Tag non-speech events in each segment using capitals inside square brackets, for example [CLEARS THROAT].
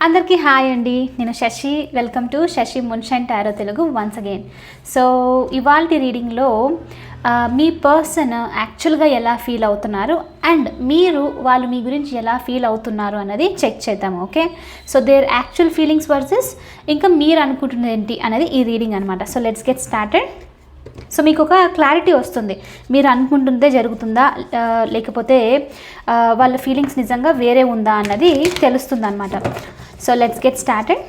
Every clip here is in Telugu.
అందరికీ హాయ్ అండి. నేను Shashi. Welcome to Shashi మున్షన్ tarot Telugu once again so ఇవాళ రీడింగ్లో మీ పర్సన్ యాక్చువల్గా ఎలా ఫీల్ అవుతున్నారు అండ్ మీరు వాళ్ళు మీ గురించి ఎలా ఫీల్ అవుతున్నారు అన్నది చెక్ చేద్దాం okay? So their actual feelings versus ఇంకా మీరు అనుకుంటున్నది ఏంటి అనేది ఈ రీడింగ్ అనమాట so let's get started so మీకు ఒక క్లారిటీ వస్తుంది. మీరు అనుకుంటుందే జరుగుతుందా? లేకపోతే వాళ్ళ ఫీలింగ్స్ నిజంగా వేరే ఉందా అన్నది తెలుస్తుంది అనమాట so let's get started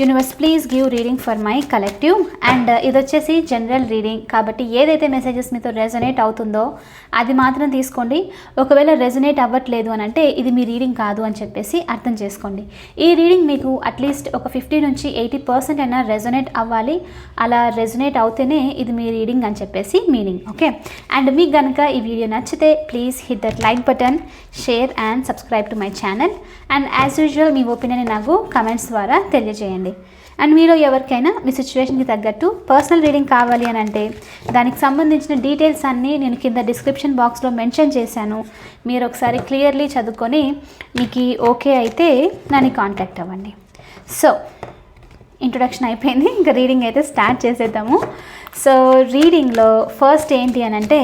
universe please give reading for my collective and ఇది వచ్చేసి జనరల్ రీడింగ్ కాబట్టి ఏదైతే మెసేజెస్ మీతో రెజొనేట్ అవుతుందో అది మాత్రం తీసుకోండి. ఒకవేళ రెజొనేట్ అవ్వట్లేదు అని అంటే ఇది మీ రీడింగ్ కాదు అని చెప్పేసి అర్థం చేసుకోండి. ఈ రీడింగ్ మీకు అట్లీస్ట్ ఒక ఫిఫ్టీ నుంచి ఎయిటీ పర్సెంట్ అయినా రెజొనేట్ అవ్వాలి. అలా రెజొనేట్ అవుతేనే ఇది మీ రీడింగ్ అని చెప్పేసి మీనింగ్ ఓకే అండ్ మీకు కనుక ఈ వీడియో నచ్చితే please hit that like button share and subscribe to my channel and as usual me opinion నాకు కమెంట్స్ ద్వారా తెలియజేయండి. అండ్ మీలో ఎవరికైనా మీ సిచ్యువేషన్కి తగ్గట్టు పర్సనల్ రీడింగ్ కావాలి అని అంటే దానికి సంబంధించిన డీటెయిల్స్ అన్నీ నేను కింద డిస్క్రిప్షన్ బాక్స్లో మెన్షన్ చేశాను. మీరు ఒకసారి క్లియర్లీ చదువుకొని మీకు ఓకే అయితే నన్ను కాంటాక్ట్ అవ్వండి. సో ఇంట్రొడక్షన్ అయిపోయింది. ఇంకా రీడింగ్ అయితే స్టార్ట్ చేసేద్దాము. సో రీడింగ్లో ఫస్ట్ ఏంటి అని అంటే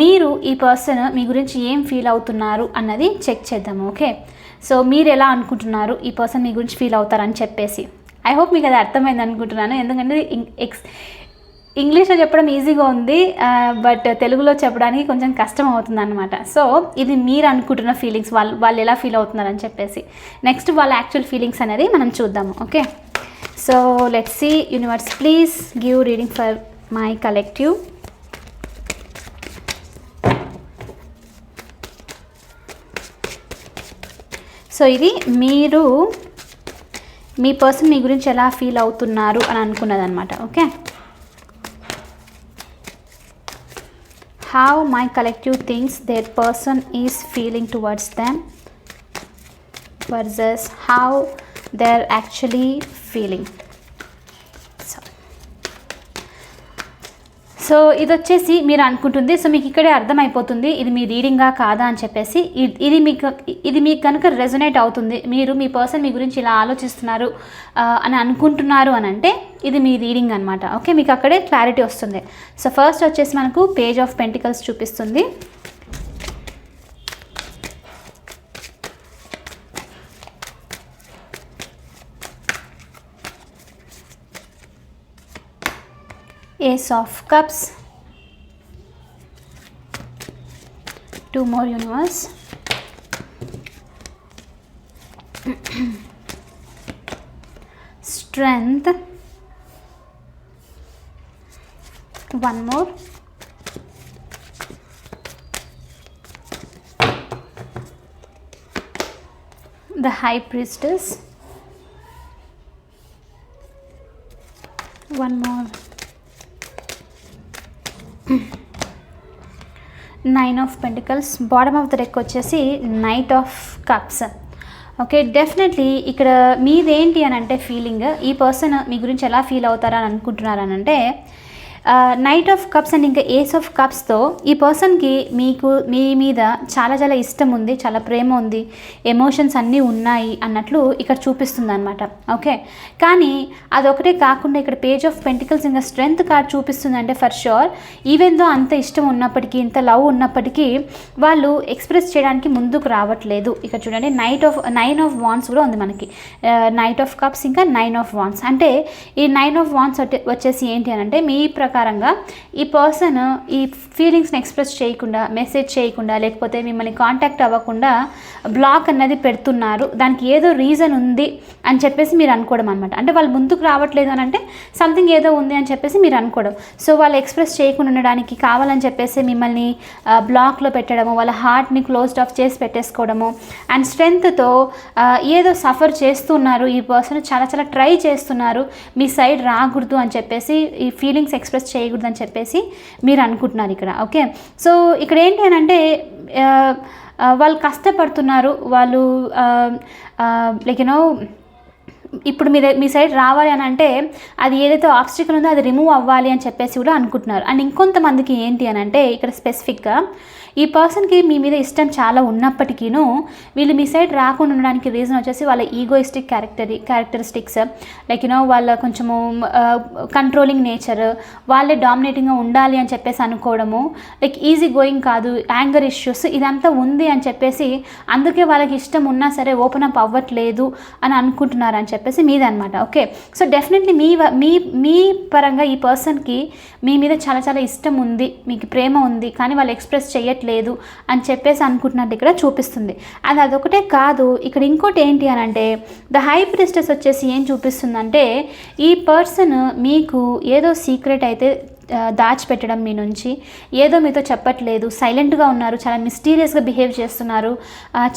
మీరు ఈ పర్సన్ మీ గురించి ఏం ఫీల్ అవుతున్నారు అన్నది చెక్ చేద్దాము ఓకే సో మీరు ఎలా అనుకుంటున్నారు ఈ పర్సన్ మీ గురించి ఫీల్ అవుతారని చెప్పేసి. ఐ హోప్ మీకు అది అర్థమైంది అనుకుంటున్నాను. ఎందుకంటే ఎక్స్ ఇంగ్లీష్లో చెప్పడం ఈజీగా ఉంది బట్ తెలుగులో చెప్పడానికి కొంచెం కష్టం అవుతుంది అనమాట సో ఇది మీరు అనుకుంటున్న ఫీలింగ్స్ వాళ్ళు వాళ్ళు ఎలా ఫీల్ అవుతున్నారని చెప్పేసి. నెక్స్ట్ వాళ్ళ యాక్చువల్ ఫీలింగ్స్ అనేది మనం చూద్దాము okay so let's see universe please give reading for my collective so ఇది మీరు మీ పర్సన్ మీ గురించి ఎలా ఫీల్ అవుతున్నారు అని అనుకున్నది అనమాట okay how my collective things their person is feeling towards them versus how they are actually feeling so ఇది వచ్చేసి మీరు అనుకుంటుంది. సో మీకు ఇక్కడే అర్థమైపోతుంది. ఇది మీ రీడింగా కాదా అని చెప్పేసి. ఇది మీకు ఇది మీకు కనుక రెజొనేట్ అవుతుంది. మీరు మీ పర్సన్ మీ గురించి ఇలా ఆలోచిస్తున్నారు అని అనుకుంటున్నారు అని అంటే ఇది మీ రీడింగ్ అనమాట ఓకే? మీకు అక్కడే క్లారిటీ వస్తుంది. సో ఫస్ట్ వచ్చేసి మనకు పేజ్ ఆఫ్ పెంటికల్స్ చూపిస్తుంది. Ace of cups. Two more universe. Strength. One more. The high priestess. One more nine of pentacles bottom of the deck వచ్చేసి knight of cups okay definitely ఇక్కడ మీదేంటి అని అంటే ఫీలింగ్ ఈ పర్సన్ మీ గురించి ఎలా ఫీల్ అవుతారా అని అనుకుంటున్నారు అని అంటే నైట్ ఆఫ్ కప్స్ అండ్ ఇంకా ఏస్ ఆఫ్ కప్స్తో ఈ పర్సన్కి మీకు మీ మీద చాలా చాలా ఇష్టం ఉంది చాలా ప్రేమ ఉంది ఎమోషన్స్ అన్నీ ఉన్నాయి అన్నట్లు ఇక్కడ చూపిస్తుంది అనమాట ఓకే కానీ అదొకటే కాకుండా ఇక్కడ పేజ్ ఆఫ్ పెంటికల్స్ ఇంకా స్ట్రెంగ్త్ కార్డ్ చూపిస్తుంది అంటే ఫర్ షూర్ ఈవెన్ దో అంత ఇష్టం ఉన్నప్పటికీ ఇంత లవ్ ఉన్నప్పటికీ వాళ్ళు ఎక్స్ప్రెస్ చేయడానికి ముందుకు రావట్లేదు. ఇక్కడ చూడండి knight of nine of wands కూడా ఉంది మనకి. నైట్ ఆఫ్ కప్స్ ఇంకా నైన్ ఆఫ్ వాన్స్ అంటే ఈ నైన్ ఆఫ్ వాన్స్ వచ్చేసి ఏంటి అని అంటే మీ ప్రకారంగా ఈ పర్సన్ ఈ ఫీలింగ్స్ని ఎక్స్ప్రెస్ చేయకుండా మెసేజ్ చేయకుండా లేకపోతే మిమ్మల్ని కాంటాక్ట్ అవ్వకుండా బ్లాక్ అన్నది పెడుతున్నారు. దానికి ఏదో రీజన్ ఉంది అని చెప్పేసి మీరు అనుకోవడం అనమాట అంటే వాళ్ళు ముందుకు రావట్లేదు అని అంటే సంథింగ్ ఏదో ఉంది అని చెప్పేసి మీరు అనుకోవడం. సో వాళ్ళు ఎక్స్ప్రెస్ చేయకుండా ఉండడానికి కావాలని చెప్పేసి మిమ్మల్ని బ్లాక్లో పెట్టడము వాళ్ళ హార్ట్ని క్లోజ్డ్ ఆఫ్ చేసి పెట్టేసుకోవడము అండ్ స్ట్రెంగ్త్తో ఏదో సఫర్ చేస్తున్నారు. ఈ పర్సన్ చాలా చాలా ట్రై చేస్తున్నారు. మీ సైడ్ రాకూడదు అని చెప్పేసి ఈ ఫీలింగ్స్ ఎక్స్ప్రెస్ చేయకూడదు అని చెప్పేసి మీరు అనుకుంటున్నారు ఇక్కడ. ఓకే? సో ఇక్కడ ఏంటి అని అంటే వాళ్ళు కష్టపడుతున్నారు. వాళ్ళు లైక్ యూనో ఇప్పుడు మీ మీ సైడ్ రావాలి అని అంటే అది ఏదైతే ఆబ్స్టికల్ ఉందో అది రిమూవ్ అవ్వాలి అని చెప్పేసి కూడా అనుకుంటున్నారు. అండ్ ఇంకొంతమందికి ఏంటి అని అంటే ఇక్కడ స్పెసిఫిక్గా ఈ పర్సన్కి మీ మీద ఇష్టం చాలా ఉన్నప్పటికీను వీళ్ళు మీ సైడ్ రాకుండా ఉండడానికి రీజన్ వచ్చేసి వాళ్ళ egoistic character characteristics. Like you know వాళ్ళ కొంచెము కంట్రోలింగ్ నేచర్ వాళ్ళే డామినేటింగ్గా ఉండాలి అని చెప్పేసి అనుకోవడము. లైక్ ఈజీ గోయింగ్ కాదు యాంగర్ ఇష్యూస్ ఇదంతా ఉంది అని చెప్పేసి అందుకే వాళ్ళకి ఇష్టం ఉన్నా సరే ఓపెన్ అప్ అవ్వట్లేదు అని అనుకుంటున్నారు అని చెప్పేసి మీదనమాట. ఓకే? సో డెఫినెట్లీ మీ వ- మీ మీ పరంగా ఈ పర్సన్కి మీ మీద చాలా చాలా ఇష్టం ఉంది మీకు ప్రేమ ఉంది కానీ వాళ్ళు ఎక్స్ప్రెస్ చేయట్లేదు అని చెప్పేసి అనుకుంటున్నట్టు ఇక్కడ చూపిస్తుంది. అది అదొకటే కాదు ఇక్కడ ఇంకోటి ఏంటి అని అంటే ద హై ప్రిస్టెస్ వచ్చేసి ఏం చూపిస్తుందంటే ఈ పర్సన్ మీకు ఏదో సీక్రెట్ అయితే దాచిపెట్టడం మీ నుంచి. ఏదో మీతో చెప్పట్లేదు సైలెంట్గా ఉన్నారు చాలా మిస్టీరియస్గా బిహేవ్ చేస్తున్నారు.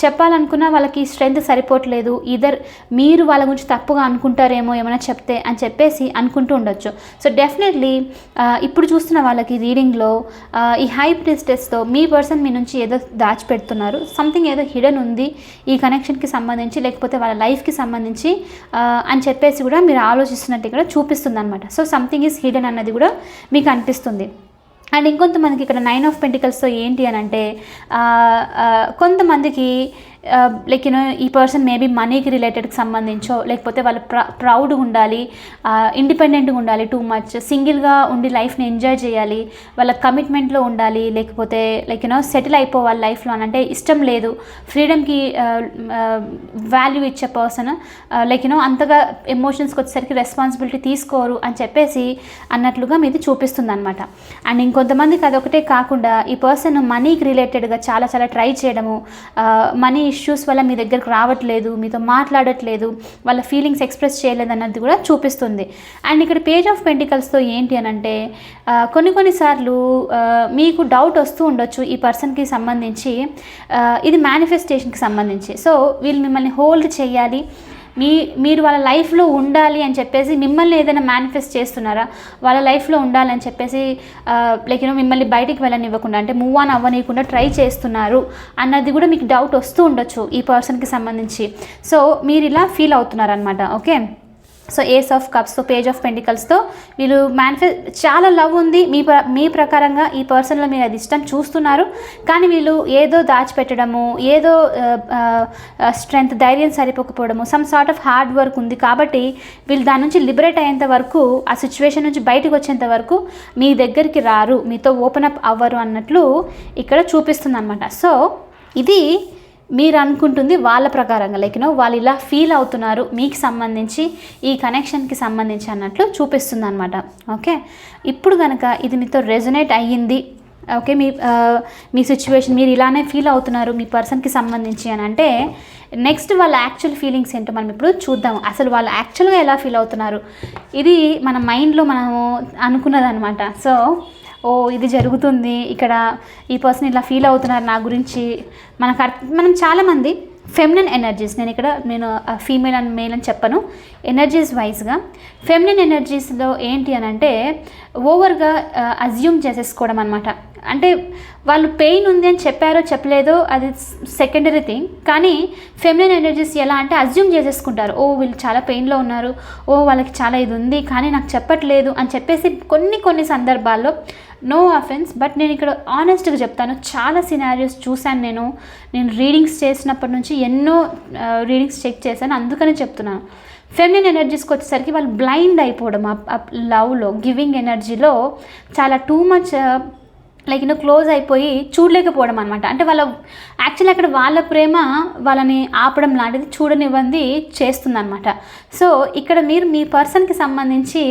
చెప్పాలనుకున్నా వాళ్ళకి స్ట్రెంగ్త్ సరిపోవట్లేదు ఇదర్ మీరు వాళ్ళ గురించి తప్పుగా అనుకుంటారేమో ఏమైనా చెప్తే అని చెప్పేసి అనుకుంటూ ఉండొచ్చు. సో డెఫినెట్లీ ఇప్పుడు చూస్తున్న వాళ్ళకి రీడింగ్లో ఈ హై ప్రిస్టెస్తో మీ పర్సన్ మీ నుంచి ఏదో దాచిపెడుతున్నారు సంథింగ్ ఏదో హిడెన్ ఉంది ఈ కనెక్షన్కి సంబంధించి లేకపోతే వాళ్ళ లైఫ్కి సంబంధించి అని చెప్పేసి కూడా మీరు ఆలోచిస్తున్నట్టు ఇక్కడ చూపిస్తుంది అనమాట సో సంథింగ్ ఈజ్ హిడెన్ అన్నది కూడా మీకు అనిపిస్తుంది అండ్ ఇంకొంతమందికి ఇక్కడ నైన్ ఆఫ్ పెంటికల్స్తో ఏంటి అని అంటే కొంతమందికి లైక్ యూనో ఈ పర్సన్ మేబీ మనీకి రిలేటెడ్కి సంబంధించో లేకపోతే వాళ్ళు ప్ర ప్రౌడ్గా ఉండాలి ఇండిపెండెంట్గా ఉండాలి టూ మచ్ సింగిల్గా ఉండి లైఫ్ని ఎంజాయ్ చేయాలి వాళ్ళ కమిట్మెంట్లో ఉండాలి లేకపోతే లైక్ యూనో సెటిల్ అయిపోవాలి లైఫ్లో అని అంటే ఇష్టం లేదు. ఫ్రీడమ్కి వాల్యూ ఇచ్చే పర్సన్ లైక్ యూనో అంతగా ఎమోషన్స్కి వచ్చేసరికి రెస్పాన్సిబిలిటీ తీసుకోరు అని చెప్పేసి అన్నట్లుగా మీది చూపిస్తుంది అనమాట అండ్ ఇంకొంతమందికి అదొకటే కాకుండా ఈ పర్సన్ మనీకి రిలేటెడ్గా చాలా చాలా ట్రై చేయడము మనీ ఇష్యూస్ వల్ల మీ దగ్గరకు రావట్లేదు మీతో మాట్లాడట్లేదు వాళ్ళ ఫీలింగ్స్ ఎక్స్ప్రెస్ చేయలేదు అన్నది కూడా చూపిస్తుంది. అండ్ ఇక్కడ పేజ్ ఆఫ్ పెంటికల్స్తో ఏంటి అని అంటే కొన్ని కొన్నిసార్లు మీకు డౌట్ వస్తూ ఉండొచ్చు ఈ పర్సన్కి సంబంధించి ఇది మేనిఫెస్టేషన్కి సంబంధించి. సో వీళ్ళు మిమ్మల్ని హోల్డ్ చేయాలి మీ మీరు వాళ్ళ లైఫ్లో ఉండాలి అని చెప్పేసి మిమ్మల్ని ఏదైనా మేనిఫెస్ట్ చేస్తున్నారా? వాళ్ళ లైఫ్లో ఉండాలని చెప్పేసి లైక్ యూనో మిమ్మల్ని బయటికి వెళ్ళనివ్వకుండా అంటే మూవ్ ఆన్ అవ్వనీయకుండా ట్రై చేస్తున్నారు అన్నది కూడా మీకు డౌట్ వస్తూ ఉండొచ్చు ఈ పర్సన్కి సంబంధించి. సో మీరు ఇలా ఫీల్ అవుతున్నారనమాట ఓకే సో ఏస్ ఆఫ్ కప్స్తో పేజ్ ఆఫ్ పెంటికల్స్తో వీళ్ళు మేనిఫె చాలా లవ్ ఉంది. మీ ప్ర మీ ప్రకారంగా ఈ పర్సన్లో మీరు అది ఇష్టం చూస్తున్నారు. కానీ వీళ్ళు ఏదో దాచిపెట్టడము ఏదో స్ట్రెంగ్త్ ధైర్యం సరిపోకపోవడము some sort of hard work ఉంది కాబట్టి వీళ్ళు దాని నుంచి లిబరేట్ అయ్యేంత వరకు ఆ సిచ్యువేషన్ నుంచి బయటకు వచ్చేంత వరకు మీ దగ్గరికి రారు. మీతో ఓపెన్ అప్ అవ్వరు అన్నట్లు ఇక్కడ చూపిస్తుంది అనమాట సో ఇది మీరు అనుకుంటుంది వాళ్ళ ప్రకారంగా లైక్ నో వాళ్ళు ఇలా ఫీల్ అవుతున్నారు మీకు సంబంధించి ఈ కనెక్షన్కి సంబంధించి అన్నట్లు చూపిస్తుంది అనమాట ఓకే ఇప్పుడు కనుక ఇది మీతో రెజొనేట్ అయ్యింది ఓకే మీ మీ సిచ్యువేషన్ మీరు ఇలానే ఫీల్ అవుతున్నారు మీ పర్సన్కి సంబంధించి అని అంటే నెక్స్ట్ వాళ్ళ యాక్చువల్ ఫీలింగ్స్ ఏంటో మనం ఇప్పుడు చూద్దాం. అసలు వాళ్ళు యాక్చువల్గా ఎలా ఫీల్ అవుతున్నారు? ఇది మన మైండ్లో మనము అనుకున్నదనమాట సో ఓ ఇది జరుగుతుంది. ఇక్కడ ఈ పర్సన్ ఇలా ఫీల్ అవుతున్నారు నా గురించి. మనకు అర్థం మనం చాలామంది ఫెమినన్ ఎనర్జీస్ నేను ఇక్కడ నేను ఫీమేల్ అండ్ మేల్ అని చెప్పను. ఎనర్జీస్ వైజ్గా ఫెమినన్ ఎనర్జీస్లో ఏంటి అని అంటే ఓవర్గా అజ్యూమ్ చేసేసుకోవడం అనమాట అంటే వాళ్ళు పెయిన్ ఉంది అని చెప్పారో చెప్పలేదో అది సెకండరీ థింగ్ కానీ ఫెమినన్ ఎనర్జీస్ ఎలా అంటే అజ్యూమ్ చేసేసుకుంటారు. ఓ వీళ్ళు చాలా పెయిన్లో ఉన్నారు. ఓ వాళ్ళకి చాలా ఇది ఉంది. కానీ నాకు చెప్పట్లేదు అని చెప్పేసి కొన్ని కొన్ని సందర్భాల్లో నో అఫెన్స్ బట్ నేను ఇక్కడ ఆనెస్ట్గా చెప్తాను. చాలా సినారియోస్ చూశాను నేను. నేను రీడింగ్స్ చేసినప్పటి నుంచి ఎన్నో రీడింగ్స్ చెక్ చేశాను. అందుకనే చెప్తున్నాను. ఫెమినిన్ ఎనర్జీస్కి వచ్చేసరికి వాళ్ళు బ్లైండ్ అయిపోవడం. ఆ లవ్లో గివింగ్ ఎనర్జీలో చాలా too much like you know close అయిపోయి చూడలేకపోవడం అనమాట అంటే వాళ్ళ యాక్చువల్లీ అక్కడ వాళ్ళ ప్రేమ వాళ్ళని ఆపడం లాంటిది చూడనివ్వంది చేస్తుందన్నమాట. సో ఇక్కడ మీరు మీ పర్సన్కి సంబంధించి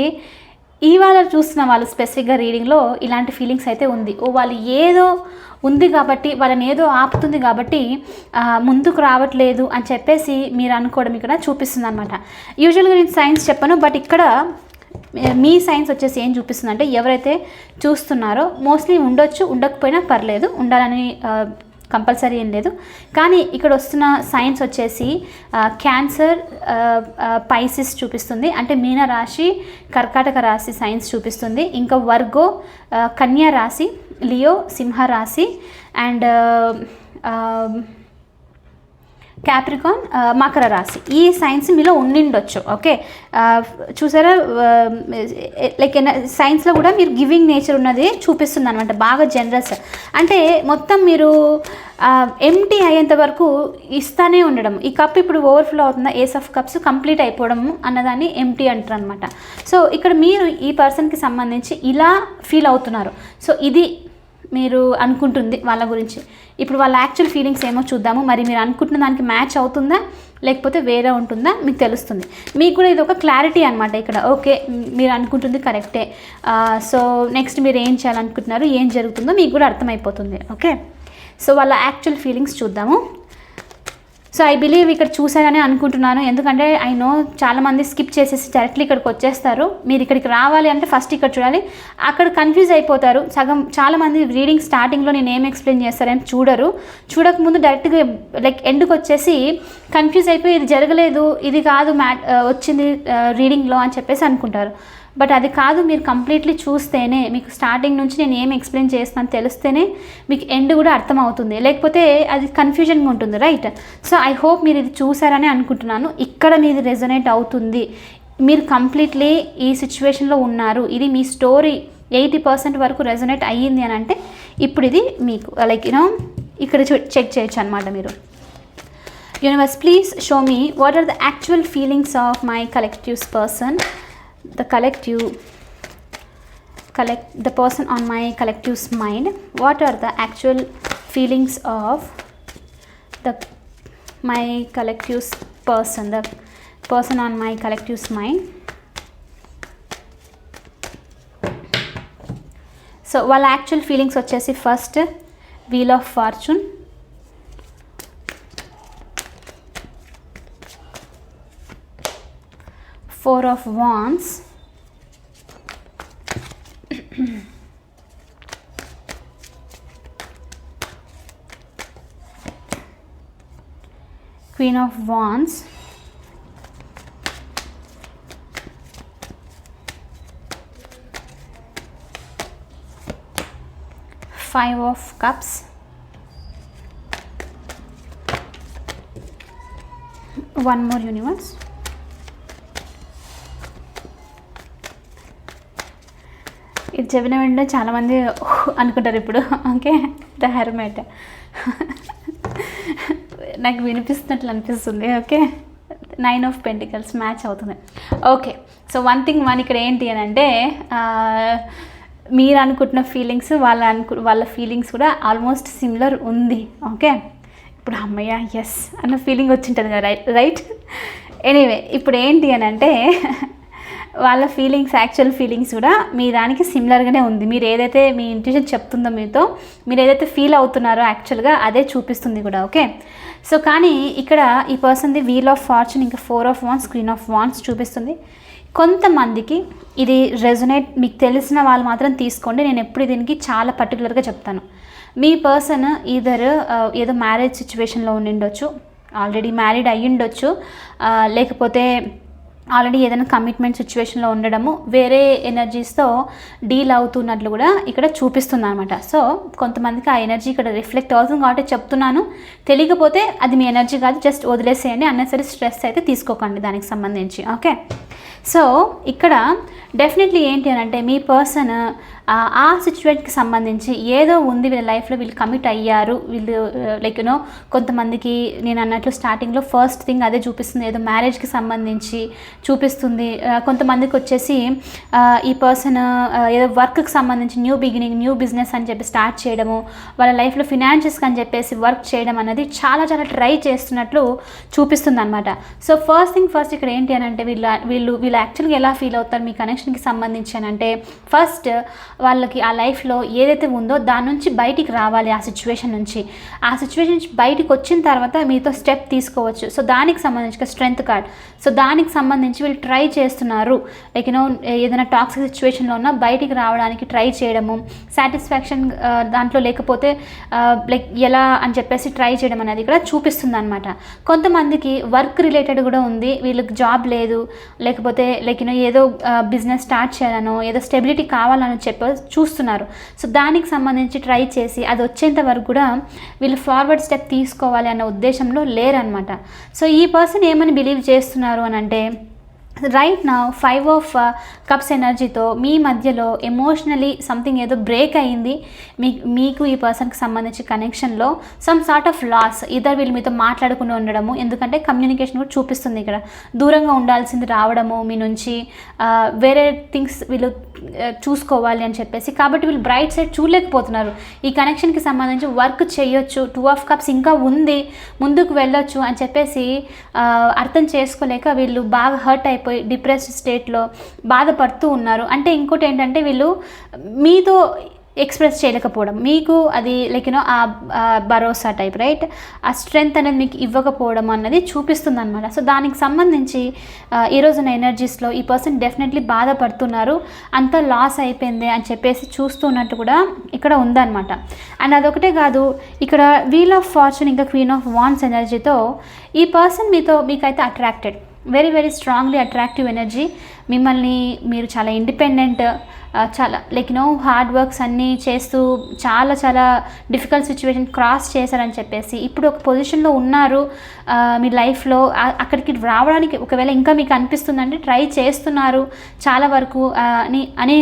ఇవాళ చూస్తున్న వాళ్ళు స్పెసిఫిక్గా రీడింగ్లో ఇలాంటి ఫీలింగ్స్ అయితే ఉంది. ఓ వాళ్ళు ఏదో ఉంది కాబట్టి వాళ్ళని ఏదో ఆపుతుంది కాబట్టి ముందుకు రావట్లేదు అని చెప్పేసి మీరు అనుకోవడం ఇక్కడ చూపిస్తుంది అనమాట యూజువల్గా నేను సైన్స్ చెప్పను బట్ ఇక్కడ మీ సైన్స్ వచ్చేసి ఏం చూపిస్తుందంటే ఎవరైతే చూస్తున్నారో మోస్ట్లీ ఉండొచ్చు ఉండకపోయినా పర్లేదు ఉండాలని కంపల్సరీ ఏం లేదు. కానీ ఇక్కడ వస్తున్న సైన్స్ వచ్చేసి క్యాన్సర్ పైసిస్ చూపిస్తుంది. అంటే మీన రాశి కర్కాటక రాశి సైన్స్ చూపిస్తుంది. ఇంకా వర్గో కన్యా రాశి లియో సింహ రాశి అండ్ క్యాప్రికాన్ uh, మకర రాశి. ఈ సైన్స్ మీలో ఉండిండొచ్చు ఓకే uh, చూసారా um, eh, లైక్ సైన్స్లో కూడా మీరు గివింగ్ నేచర్ ఉన్నది చూపిస్తుంది అనమాట బాగా జనరస్ అంటే మొత్తం మీరు uh, ఎంటీ అయ్యేంత వరకు ఇస్తానే ఉండడం. ఈ కప్ ఇప్పుడు ఓవర్ఫ్లో అవుతుందా? ఏస్ ఆఫ్ కప్స్ కంప్లీట్ అయిపోవడం అన్నదాన్ని ఎంటీ అంటారు అనమాట సో ఇక్కడ మీరు ఈ పర్సన్కి సంబంధించి ఇలా ఫీల్ అవుతున్నారు. సో ఇది మీరు అనుకుంటుంది వాళ్ళ గురించి. ఇప్పుడు వాళ్ళ యాక్చువల్ ఫీలింగ్స్ ఏమో చూద్దాము. మరి మీరు అనుకుంటున్న దానికి మ్యాచ్ అవుతుందా? లేకపోతే వేరే ఉంటుందా? మీకు తెలుస్తుంది. మీకు కూడా ఇది ఒక క్లారిటీ అనమాట ఇక్కడ. ఓకే మీరు అనుకుంటుంది కరెక్టే సో నెక్స్ట్ మీరు ఏం చేయాలనుకుంటున్నారు? ఏం జరుగుతుందో మీకు కూడా అర్థమైపోతుంది. ఓకే? సో వాళ్ళ యాక్చువల్ ఫీలింగ్స్ చూద్దాము. సో ఐ బిలీవ్ ఇక్కడ చూశారని అనుకుంటున్నాను. ఎందుకంటే ఐ నో చాలామంది స్కిప్ చేసేసి డైరెక్ట్లీ ఇక్కడికి వచ్చేస్తారు. మీరు ఇక్కడికి రావాలి అంటే ఫస్ట్ ఇక్కడ చూడాలి. అక్కడ కన్ఫ్యూజ్ అయిపోతారు. సగం చాలామంది రీడింగ్ స్టార్టింగ్లో నేను ఏం ఎక్స్ప్లెయిన్ చేస్తారని చూడరు. చూడకముందు డైరెక్ట్గా లైక్ ఎండ్కి వచ్చేసి కన్ఫ్యూజ్ అయిపోయి ఇది జరగలేదు ఇది కాదు మ్యాట్ వచ్చింది రీడింగ్లో అని చెప్పేసి అనుకుంటారు. బట్ అది కాదు మీరు కంప్లీట్లీ చూస్తేనే మీకు స్టార్టింగ్ నుంచి నేను ఏం ఎక్స్ప్లెయిన్ చేస్తున్నాను తెలిస్తేనే మీకు ఎండ్ కూడా అర్థమవుతుంది. లేకపోతే అది కన్ఫ్యూజన్గా ఉంటుంది రైట్? సో ఐ హోప్ మీరు ఇది చూసారని అనుకుంటున్నాను. ఇక్కడ మీది రెజనేట్ అవుతుంది. మీరు కంప్లీట్లీ ఈ సిచ్యువేషన్లో ఉన్నారు. ఇది మీ స్టోరీ ఎయిటీ పర్సెంట్ వరకు రెజనేట్ అయ్యింది అని అంటే ఇప్పుడు ఇది మీకు లైక్ యూనో ఇక్కడ చెక్ చేయొచ్చు అనమాట మీరు. Universe please show me what are the actual feelings of my collective's person? The collective collect the person on my collective's mind what are the actual feelings of the my collective's person the person on my collective's mind so వాళ్ళ యాక్చువల్ ఫీలింగ్స్ వచ్చేసి first wheel of fortune four of wands. [CLEARS THROAT] Queen of wands. Five of cups. One more universe చెప్పిన వెంటనే చాలామంది అనుకుంటారు ఇప్పుడు. ఓకే? ద హెర్మెట్ నాకు వినిపిస్తున్నట్లు అనిపిస్తుంది. Okay? Nine of pentacles match అవుతుంది. Okay. So one thing one ఇక్కడ ఏంటి అని అంటే మీరు అనుకుంటున్న ఫీలింగ్స్ వాళ్ళ అనుకు వాళ్ళ ఫీలింగ్స్ కూడా ఆల్మోస్ట్ సిమిలర్ ఉంది. ఓకే? ఇప్పుడు అమ్మయ్య ఎస్ అన్న ఫీలింగ్ వచ్చింటుంది కదా రైట్ రైట్ ఎనీవే ఇప్పుడు ఏంటి అని అంటే వాళ్ళ ఫీలింగ్స్ యాక్చువల్ ఫీలింగ్స్ కూడా మీ దానికి సిమిలర్గానే ఉంది. మీరు ఏదైతే మీ ఇంట్యూషన్ చెప్తుందో మీతో మీరు ఏదైతే ఫీల్ అవుతున్నారో యాక్చువల్గా అదే చూపిస్తుంది కూడా ఓకే సో కానీ ఇక్కడ ఈ పర్సన్ది వీల్ ఆఫ్ ఫార్చ్యూన్ ఇంకా four of wands queen of wands చూపిస్తుంది. కొంతమందికి ఇది రెజొనేట్ మీకు తెలిసిన వాళ్ళు మాత్రం తీసుకోండి. నేను ఎప్పుడు దీనికి చాలా పర్టికులర్గా చెప్తాను. మీ పర్సన్ ఈధర్ uh, ఏదో మ్యారేజ్ సిచ్యువేషన్లో ఉండిండొచ్చు ఆల్రెడీ మ్యారీడ్ అయ్యుండొచ్చు ఉండొచ్చు uh, లేకపోతే ఆల్రెడీ ఏదైనా కమిట్మెంట్ సిచ్యువేషన్లో ఉండడము వేరే ఎనర్జీస్తో డీల్ అవుతున్నట్లు కూడా ఇక్కడ చూపిస్తుంది అనమాట సో కొంతమందికి ఆ ఎనర్జీ ఇక్కడ రిఫ్లెక్ట్ అవుతుంది కాబట్టి చెప్తున్నాను. తెలియకపోతే అది మీ ఎనర్జీ కాదు జస్ట్ వదిలేసేయండి. అన్నెసరీ స్ట్రెస్ అయితే తీసుకోకండి దానికి సంబంధించి ఓకే సో ఇక్కడ డెఫినెట్లీ ఏంటి అని అంటే మీ పర్సన్ ఆ సిచ్యువేషన్కి సంబంధించి ఏదో ఉంది వీళ్ళ లైఫ్లో వీళ్ళు కమిట్ అయ్యారు. వీళ్ళు లైక్ యూనో కొంతమందికి నేను అన్నట్లు స్టార్టింగ్లో ఫస్ట్ థింగ్ అదే చూపిస్తుంది. ఏదో మ్యారేజ్కి సంబంధించి చూపిస్తుంది. కొంతమందికి వచ్చేసి ఈ పర్సన్ ఏదో వర్క్కి సంబంధించి న్యూ బిగినింగ్ న్యూ బిజినెస్ అని చెప్పి స్టార్ట్ చేయడము వాళ్ళ లైఫ్లో ఫినాన్షియస్కి అని చెప్పేసి వర్క్ చేయడం అనేది చాలా చాలా ట్రై చేస్తున్నట్లు చూపిస్తుంది అనమాట సో ఫస్ట్ థింగ్ ఫస్ట్ ఇక్కడ ఏంటి అని అంటే వీళ్ళ వీళ్ళు వీళ్ళు యాక్చువల్గా ఎలా ఫీల్ అవుతారు మీ కనెక్షన్కి సంబంధించి అని అంటే ఫస్ట్ వాళ్ళకి ఆ లైఫ్లో ఏదైతే ఉందో దాని నుంచి బయటికి రావాలి ఆ సిచ్యువేషన్ నుంచి. ఆ సిచ్యువేషన్ నుంచి బయటికి వచ్చిన తర్వాత మీతో స్టెప్ తీసుకోవచ్చు. సో దానికి సంబంధించి స్ట్రెంగ్త్ కార్డ్ సో దానికి సంబంధించి వీళ్ళు ట్రై చేస్తున్నారు. లైక్ యూనో ఏదైనా టాక్సిక్ సిచ్యువేషన్లో ఉన్నా బయటికి రావడానికి ట్రై చేయడము సాటిస్ఫాక్షన్ దాంట్లో లేకపోతే లైక్ ఎలా అని చెప్పేసి ట్రై చేయడం అనేది ఇక్కడ చూపిస్తుంది అనమాట కొంతమందికి వర్క్ రిలేటెడ్ కూడా ఉంది. వీళ్ళకి జాబ్ లేదు. లేకపోతే లైక్ యూనో ఏదో బిజినెస్ స్టార్ట్ చేయాలనో ఏదో స్టెబిలిటీ కావాలని చెప్పి చూస్తున్నారు. సో దానికి సంబంధించి ట్రై చేసి అది వచ్చేంత వరకు కూడా వీళ్ళు ఫార్వర్డ్ స్టెప్ తీసుకోవాలి అన్న ఉద్దేశంలో లేరనమాట సో ఈ పర్సన్ ఏమని బిలీవ్ చేస్తున్నారు అని అంటే రైట్ నా ఫైవ్ ఆఫ్ కప్స్ ఎనర్జీతో మీ మధ్యలో ఎమోషనలీ సంథింగ్ ఏదో బ్రేక్ అయ్యింది మీ మీకు ఈ పర్సన్కి సంబంధించి కనెక్షన్లో సమ్ సార్ట్ ఆఫ్ లాస్ ఇద్దరు వీళ్ళు మీతో మాట్లాడుకుని ఉండడము ఎందుకంటే కమ్యూనికేషన్ కూడా చూపిస్తుంది ఇక్కడ. దూరంగా ఉండాల్సింది రావడము మీ నుంచి uh, వేరే థింగ్స్ వీళ్ళు చూసుకోవాలి అని చెప్పేసి. కాబట్టి వీళ్ళు బ్రైట్ సైడ్ చూడలేకపోతున్నారు. ఈ కనెక్షన్కి సంబంధించి వర్క్ చేయొచ్చు టూ ఆఫ్ కప్స్ ఇంకా ఉంది ముందుకు వెళ్ళొచ్చు అని చెప్పేసి అర్థం చేసుకోలేక వీళ్ళు బాగా హర్ట్ అయిపోయి డిప్రెస్డ్ స్టేట్లో బాధపడుతూ ఉన్నారు. అంటే ఇంకోటి ఏంటంటే వీళ్ళు మీతో ఎక్స్ప్రెస్ చేయలేకపోవడం. మీకు అది లైక్ యూనో ఆ భరోసా టైప్ రైట్ ఆ స్ట్రెంగ్త్ అనేది మీకు ఇవ్వకపోవడం అన్నది చూపిస్తుంది అనమాట సో దానికి సంబంధించి ఆ, ఈ రోజున ఎనర్జీస్లో ఈ పర్సన్ డెఫినెట్లీ బాధపడుతున్నారు. అంతా లాస్ అయిపోయింది అని చెప్పేసి చూస్తున్నట్టు కూడా ఇక్కడ ఉందన్నమాట. అండ్ అదొకటే కాదు ఇక్కడ వీల్ ఆఫ్ ఫార్చ్యూన్ ఇంకా క్వీన్ ఆఫ్ వాన్స్ ఎనర్జీతో ఈ పర్సన్ మీతో మీకైతే attracted very very strongly attractive energy మిమ్మల్ని మీరు చాలా ఇండిపెండెంట్ చాలా లైక్ నో హార్డ్ వర్క్స్ అన్నీ చేస్తూ చాలా చాలా డిఫికల్ట్ సిచ్యువేషన్ క్రాస్ చేశారని చెప్పేసి ఇప్పుడు ఒక పొజిషన్లో ఉన్నారు మీ లైఫ్లో అక్కడికి రావడానికి ఒకవేళ ఇంకా మీకు అనిపిస్తుందంటే ట్రై చేస్తున్నారు చాలా వరకు అని అని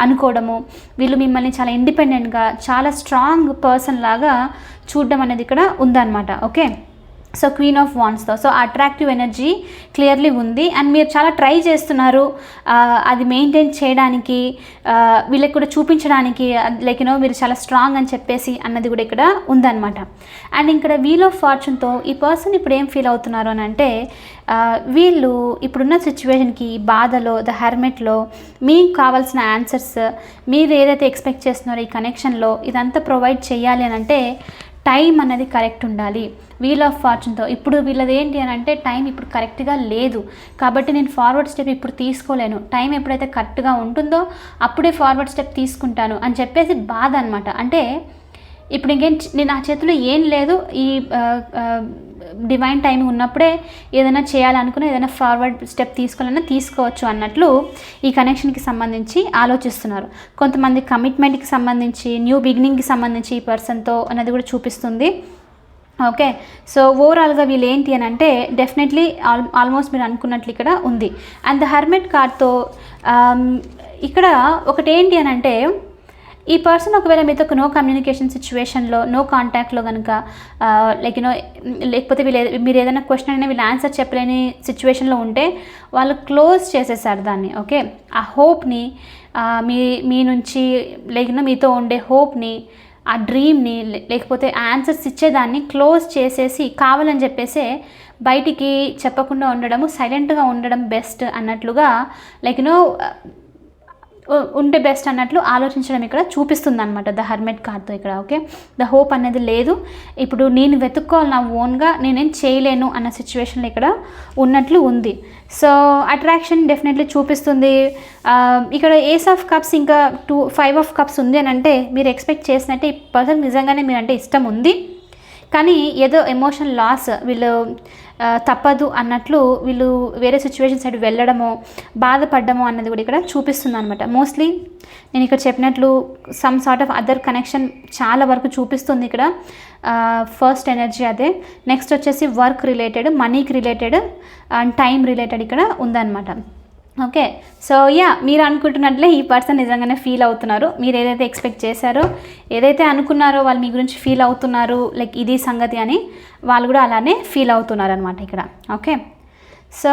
అనుకోవడము వీళ్ళు మిమ్మల్ని చాలా ఇండిపెండెంట్గా చాలా స్ట్రాంగ్ పర్సన్ లాగా చూడడం అనేది ఇక్కడ ఉందన్నమాట ఓకే సో క్వీన్ ఆఫ్ వాన్స్తో. సో అట్రాక్టివ్ ఎనర్జీ క్లియర్లీ ఉంది. అండ్ మీరు చాలా ట్రై చేస్తున్నారు అది మెయింటైన్ చేయడానికి వీళ్ళకి కూడా చూపించడానికి లైక్ యూనో మీరు చాలా స్ట్రాంగ్ అని చెప్పేసి అన్నది కూడా ఇక్కడ ఉందన్నమాట. అండ్ ఇక్కడ వీల్ ఆఫ్ ఫార్చ్యూన్తో ఈ పర్సన్ ఇప్పుడు ఏం ఫీల్ అవుతున్నారు అని అంటే వీళ్ళు ఇప్పుడున్న సిచ్యువేషన్కి బాధలో ద హెర్మెట్లో మీకు కావాల్సిన ఆన్సర్స్ మీరు ఏదైతే ఎక్స్పెక్ట్ చేస్తున్నారో ఈ కనెక్షన్లో ఇదంతా ప్రొవైడ్ చేయాలి అని అంటే టైం అనేది కరెక్ట్ ఉండాలి. వీల్ ఆఫ్ ఫార్చ్యూన్తో ఇప్పుడు వీళ్ళది ఏంటి అని అంటే టైం ఇప్పుడు కరెక్ట్గా లేదు. కాబట్టి నేను ఫార్వర్డ్ స్టెప్ ఇప్పుడు తీసుకోలేను. టైం ఎప్పుడైతే కరెక్ట్గా ఉంటుందో అప్పుడే ఫార్వర్డ్ స్టెప్ తీసుకుంటాను అని చెప్పేసి బాధ అనమాట అంటే ఇప్పుడు ఇంకేం నేను నా చేతిలో ఏం లేదు ఈ డివైన్ టైం ఉన్నప్పుడే ఏదైనా చేయాలనుకున్నా ఏదైనా ఫార్వర్డ్ స్టెప్ తీసుకోవాలన్నా తీసుకోవచ్చు అన్నట్లు ఈ కనెక్షన్కి సంబంధించి ఆలోచిస్తున్నారు. కొంతమంది కమిట్మెంట్కి సంబంధించి న్యూ బిగినింగ్కి సంబంధించి ఈ పర్సన్తో అన్నది కూడా చూపిస్తుంది. ఓకే? సో ఓవరాల్గా వీళ్ళు ఏంటి అని అంటే డెఫినెట్లీ ఆల్ ఆల్మోస్ట్ మీరు అనుకున్నట్లు ఇక్కడ ఉంది. అండ్ ద హర్మెట్ కార్డ్తో ఇక్కడ ఒకటి ఏంటి అని అంటే ఈ పర్సన్ ఒకవేళ మీతో నో కమ్యూనికేషన్ సిచ్యువేషన్లో నో కాంటాక్ట్లో కనుక లైక్ యూనో లేకపోతే వీళ్ళు మీరు ఏదైనా క్వశ్చన్ అయినా వీళ్ళు ఆన్సర్ చెప్పలేని సిచ్యువేషన్లో ఉంటే వాళ్ళు క్లోజ్ చేసేసారు దాన్ని ఓకే ఆ హోప్ని మీ మీ నుంచి లైక్ మీతో ఉండే హోప్ని ఆ డ్రీమ్ని లే- లేకపోతే ఆన్సర్స్ ఇచ్చేదాన్ని క్లోజ్ చేసేసి కావాలని చెప్పేసి బయటికి చెప్పకుండా ఉండడము సైలెంట్గా ఉండడం బెస్ట్ అన్నట్లుగా లైక్ యూనో ఉంటే బెస్ట్ అన్నట్లు ఆలోచించడం ఇక్కడ చూపిస్తుంది అనమాట ద హర్మెట్ కార్డ్తో ఇక్కడ ఓకే ద హోప్ అనేది లేదు. ఇప్పుడు నేను వెతుక్కోవాలి నా ఓన్గా నేనేం చేయలేను అన్న సిచ్యువేషన్లో ఇక్కడ ఉన్నట్లు ఉంది. సో అట్రాక్షన్ డెఫినెట్లీ చూపిస్తుంది. ఇక్కడ ఏస్ ఆఫ్ కప్స్ ఇంకా టూ ఫైవ్ ఆఫ్ కప్స్ ఉంది అని అంటే మీరు ఎక్స్పెక్ట్ చేసినట్టే ఈ పర్సన్ నిజంగానే మీరంటే ఇష్టం ఉంది. కానీ ఏదో ఎమోషన్ లాస్ వీళ్ళు తప్పదు అన్నట్లు వీళ్ళు వేరే సిచ్యువేషన్ సైడ్ వెళ్ళడము బాధపడ్డము అన్నది కూడా ఇక్కడ చూపిస్తుంది అనమాట మోస్ట్లీ నేను ఇక్కడ చెప్పినట్లు some sort of other connection చాలా వరకు చూపిస్తుంది ఇక్కడ. ఫస్ట్ ఎనర్జీ అదే. నెక్స్ట్ వచ్చేసి వర్క్ రిలేటెడ్ మనీకి రిలేటెడ్ అండ్ టైం రిలేటెడ్ ఇక్కడ ఉందన్నమాట. ఓకే. సో యా మీరు అనుకుంటున్నట్లే ఈ పర్సన్ నిజంగానే ఫీల్ అవుతున్నారు. మీరు ఏదైతే ఎక్స్పెక్ట్ చేశారో ఏదైతే అనుకున్నారో వాళ్ళు మీ గురించి ఫీల్ అవుతున్నారు లైక్ ఇది సంగతి అని వాళ్ళు కూడా అలానే ఫీల్ అవుతున్నారు అనమాట ఇక్కడ. ఓకే. సో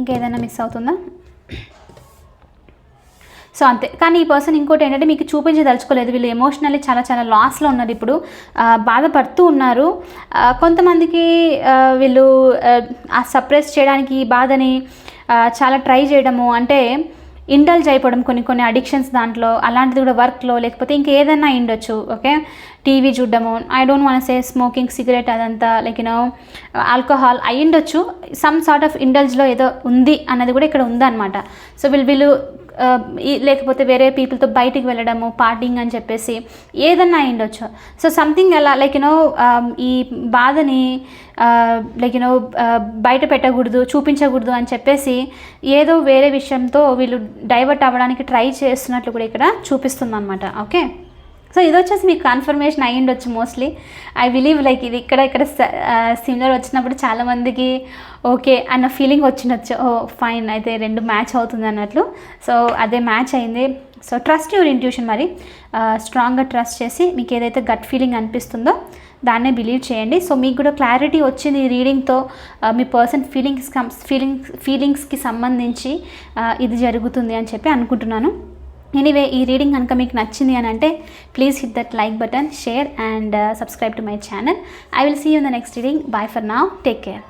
ఇంకేదైనా మిస్ అవుతుందా? సో అంతే. కానీ ఈ పర్సన్ ఇంకోటి ఏంటంటే మీకు చూపించదలుచుకోలేదు. వీళ్ళు ఎమోషనల్లీ చాలా చాలా లాస్లో ఉన్నారు ఇప్పుడు. బాధపడుతూ ఉన్నారు. కొంతమందికి వీళ్ళు ఆ, సప్రెస్ చేయడానికి బాధని చాలా ట్రై చేయడము అంటే ఇండల్జ్ అయిపోవడం కొన్ని కొన్ని అడిక్షన్స్ దాంట్లో అలాంటిది కూడా వర్క్లో లేకపోతే ఇంకేదైనా ఉండొచ్చు ఓకే? టీవీ చూడడము I don't want say smoking cigarette అదంతా లైక్ యూనో ఆల్కహాల్ అయ్యుండొచ్చు. సమ్ సార్ట్ ఆఫ్ ఇండల్జ్లో ఏదో ఉంది అన్నది కూడా ఇక్కడ ఉందన్నమాట. సో వీళ్ళు వీళ్ళు లేకపోతే వేరే పీపుల్తో బయటికి వెళ్ళడము పార్టింగ్ అని చెప్పేసి ఏదన్నా అయి సో సంథింగ్ ఎలా లైక్ యూనో ఈ బాధని లైక్ యూనో బయట పెట్టకూడదు చూపించకూడదు అని చెప్పేసి ఏదో వేరే విషయంతో వీళ్ళు డైవర్ట్ అవ్వడానికి ట్రై చేస్తున్నట్లు కూడా ఇక్కడ చూపిస్తుంది అనమాట ఓకే సో ఇది వచ్చేసి మీకు కన్ఫర్మేషన్ అయ్యి ఉండొచ్చు మోస్ట్లీ ఐ బిలీవ్ లైక్ ఇది ఇక్కడ ఇక్కడ సిమిలర్ వచ్చినప్పుడు చాలామందికి ఓకే అన్న ఫీలింగ్ వచ్చిండొచ్చు. Oh, ఓ ఫైన్ అయితే రెండు మ్యాచ్ అవుతుంది అన్నట్లు. సో అదే మ్యాచ్ అయింది. సో ట్రస్ట్ యువర్ ఇంట్యూషన్ మరి. స్ట్రాంగ్గా ట్రస్ట్ చేసి మీకు ఏదైతే గట్ ఫీలింగ్ అనిపిస్తుందో దాన్నే బిలీవ్ చేయండి. సో మీకు కూడా క్లారిటీ వచ్చింది ఈ రీడింగ్తో మీ పర్సన్ ఫీలింగ్స్ ఫీలింగ్స్ ఫీలింగ్స్కి సంబంధించి ఇది జరుగుతుంది అని చెప్పి అనుకుంటున్నాను. ఎనీవే ఈ రీడింగ్ కనుక మీకు నచ్చింది అని అంటే please hit that like button share and subscribe to my channel I will see you in the next reading bye for now take care